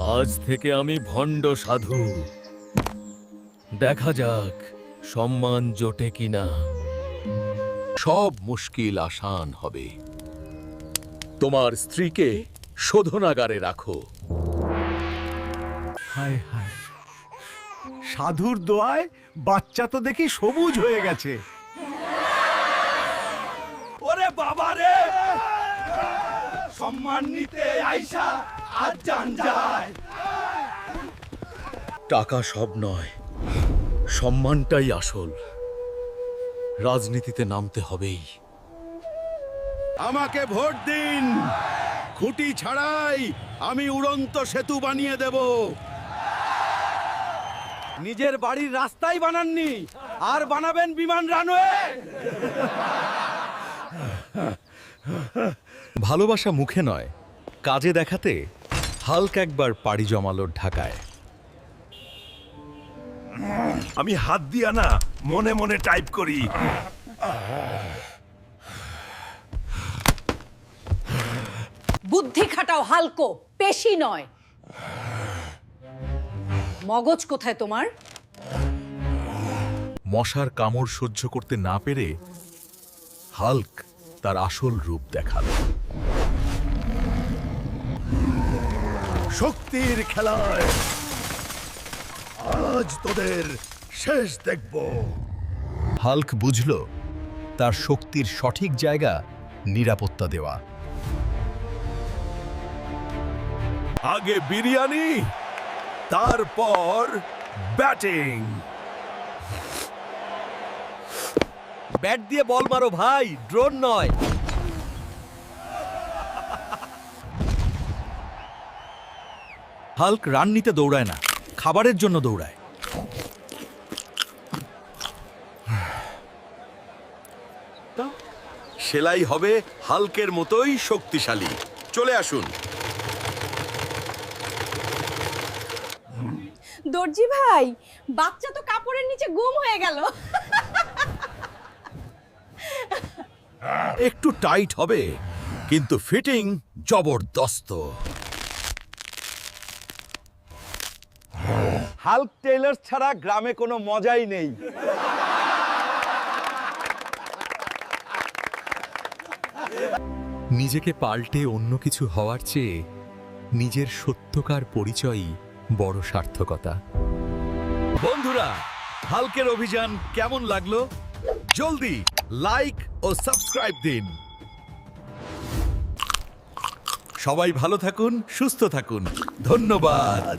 আজ থেকে আমি ভণ্ড সাধু। দেখা যাক সম্মান জোটে কিনা। সব মুশকিল আসান হবে। তোমার স্ত্রীকে শোধনাগারে রাখো। হায় হায়। সাধুর দোয়ায় বাচ্চা তো দেখি সবুজ হয়ে গেছে। ওরে বাবা রে সম্মান নিতে আইসা জান যায়। টাকা সব নয় সম্মানটাই আসল। রাজনীতিতে নামতে হবেই। আমাকে ভোট দিন। খুঁটি ছাড়াই আমি উড়ন্ত সেতু বানিয়ে দেব। নিজের বাড়ির রাস্তাই বানাননি আর বানাবেন বিমান রানওয়ে। ভালোবাসা মুখে নয় কাজে দেখাতে হালক একবার পাড়ি জমালো ঢাকায়। আমি হাত দিয়া না মনে মনে টাইপ করি। বুদ্ধি খাটাও হালকো পেশি নয়। মগজ কোথায় তোমার? মশার কামড় সহ্য করতে না পেরে হাল্ক তার আসল রূপ দেখাল। শক্তির খেলায়। আজ তোদের শেষ দেখব। হাল্ক বুঝল তার শক্তির সঠিক জায়গা নিরাপত্তা দেওয়া। আগে বিরিয়ানি তারপর ব্যাটিং। ব্যাট দিয়ে বল মারো ভাই ড্রোন নয়। হাল্ক রান নিতে দৌড়ায় না খাবারের জন্য দৌড়ায়। সেলাই হবে হালকের মতোই শক্তিশালী। চলে আসুন। দর্জি ভাই বাচ্চা তো কাপড়ের নিচে গুম হয়ে গেল। একটু টাইট হবে কিন্তু ফিটিং জবরদস্ত। হাল্ক টেইলার ছাড়া গ্রামে কোনো মজাই নেই। নিজেকে পাল্টে অন্য কিছু হওয়ার চেয়ে নিজের সত্যকার পরিচয়ই বড় সার্থকতা। বন্ধুরা হালকের অভিযান কেমন লাগল? জলদি লাইক ও সাবস্ক্রাইব দিন। সবাই ভালো থাকুন সুস্থ থাকুন। ধন্যবাদ।